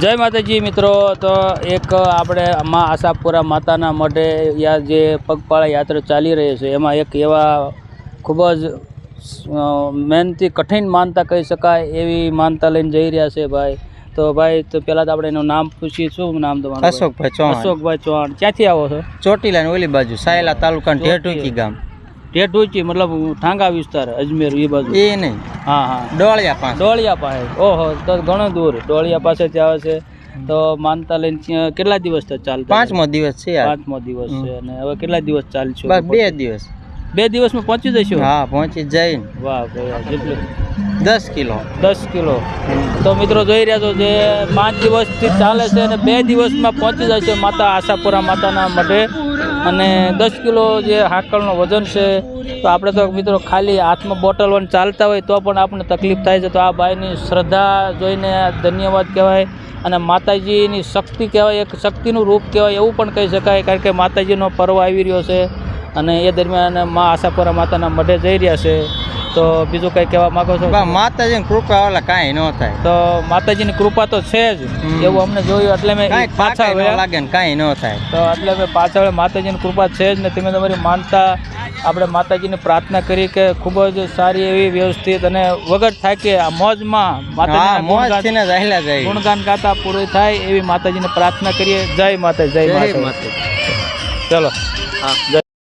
જય માતાજી મિત્રો તો એક આપણે માં આશાપુરા માતાના મઢે યા જે પગપાળા યાત્રા ચાલી રહી છે એમાં એક એવા ખૂબ જ મહેનતી કઠિન માનતા કહી શકાય એવી માનતા લઈને જઈ રહ્યા છે ભાઈ. તો ભાઈ તો પહેલાં તો આપણે એનું નામ પૂછીએ શું નામ તમારું અશોકભાઈ ચૌહાણ. અશોકભાઈ ચૌહાણ. ક્યાંથી આવો છો? ચોટીલા ઓલી બાજુ સાયલા તાલુકા ઢેઢુકી ગામ. ઢેઢુચી મતલબ ઠાંગા વિસ્તાર અજમેર એ બાજુ. એ નહીં. હા હા. ડોળિયા પાસે. ડોળિયા પાસે. ઓહો તો ઘણો દૂર. ડોળિયા પાસેથી આવે છે. તો માનતા લઈને કેટલા દિવસ તો ચાલતા પાંચમો દિવસ છે પાંચમો દિવસ છે. અને હવે કેટલા દિવસ ચાલશો? બસ બે દિવસ. બે દિવસમાં પહોંચી જઈશું હા પહોંચી જઈને. વાહ ભાઈ વાહ. દસ કિલો. દસ કિલો. તો મિત્રો જોઈ રહ્યા છો જે પાંચ દિવસથી ચાલે છે અને બે દિવસમાં પહોંચી જશે માતા આશાપુરા માતાના મઢે. અને દસ કિલો જે હાકળનું વજન છે, તો આપણે તો મિત્રો ખાલી હાથમાં બોટલ વન ચાલતા હોય તો પણ આપણને તકલીફ થાય છે. તો આ ભાઈની શ્રદ્ધા જોઈને ધન્યવાદ કહેવાય અને માતાજીની શક્તિ કહેવાય, એક શક્તિનું રૂપ કહેવાય એવું પણ કહી શકાય, કારણ કે માતાજીનો પર્વ આવી રહ્યો છે અને એ દરમિયાન મા આશાપુરા માતાના મઢે જઈ રહ્યા છે. તો બીજું કંઈ કહેવા માગો છો? માતાજી માતાજીની કૃપા ઓલા કાંઈ ન થાય. તો માતાજીની કૃપા તો છે જ. એવું અમને જોયું એટલે મેં પાછા ન. લાગે ને કાંઈ ન થાય. તો એટલે મેં પાછળ. માતાજીની કૃપા છે જ ને તમે તમારી માનતા આપણે માતાજીને પ્રાર્થના કરી કે ખૂબ જ સારી એવી વ્યવસ્થિત અને વગર થાય કે આ મોજમાં હા માતાજીના ગુણગાન- ને ગાતા પૂરી થાય એવી માતાજીને પ્રાર્થના કરીએ. જય માતા જય માતા ચલો. હા.